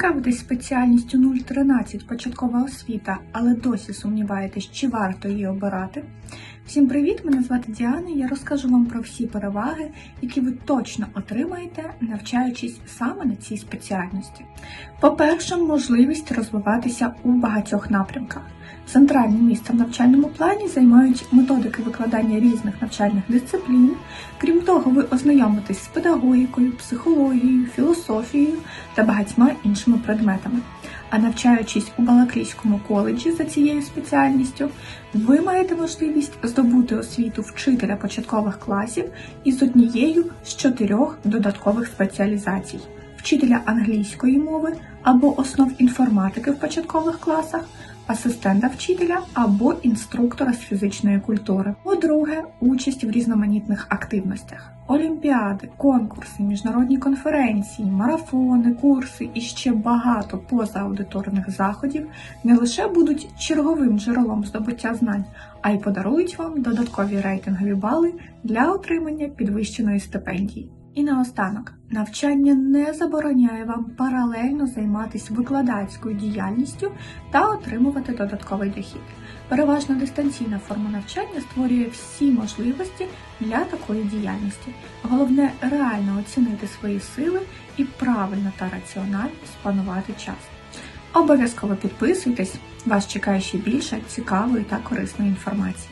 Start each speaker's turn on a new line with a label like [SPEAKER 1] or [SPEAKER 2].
[SPEAKER 1] Цікавитесь спеціальністю 013 початкова освіта, але досі сумніваєтесь, чи варто її обирати. Всім привіт! Мене звати Діана. Я розкажу вам про всі переваги, які ви точно отримаєте, навчаючись саме на цій спеціальності. По-перше, можливість розвиватися у багатьох напрямках. Центральне місце в навчальному плані займають методики викладання різних навчальних дисциплін. Крім того, ви ознайомитесь з педагогікою, психологією, філософією та багатьма іншими предметами. А навчаючись у Балаклійському коледжі за цією спеціальністю, ви маєте можливість здобути освіту вчителя початкових класів із однією з чотирьох додаткових спеціалізацій: вчителя англійської мови або основ інформатики в початкових класах, асистента вчителя або інструктора з фізичної культури. По-друге, участь в різноманітних активностях. Олімпіади, конкурси, міжнародні конференції, марафони, курси і ще багато позааудиторних заходів не лише будуть черговим джерелом здобуття знань, а й подарують вам додаткові рейтингові бали для отримання підвищеної стипендії. І наостанок, навчання не забороняє вам паралельно займатися викладацькою діяльністю та отримувати додатковий дохід. Переважно дистанційна форма навчання створює всі можливості для такої діяльності. Головне реально оцінити свої сили і правильно та раціонально спланувати час. Обов'язково підписуйтесь, вас чекає ще більше цікавої та корисної інформації.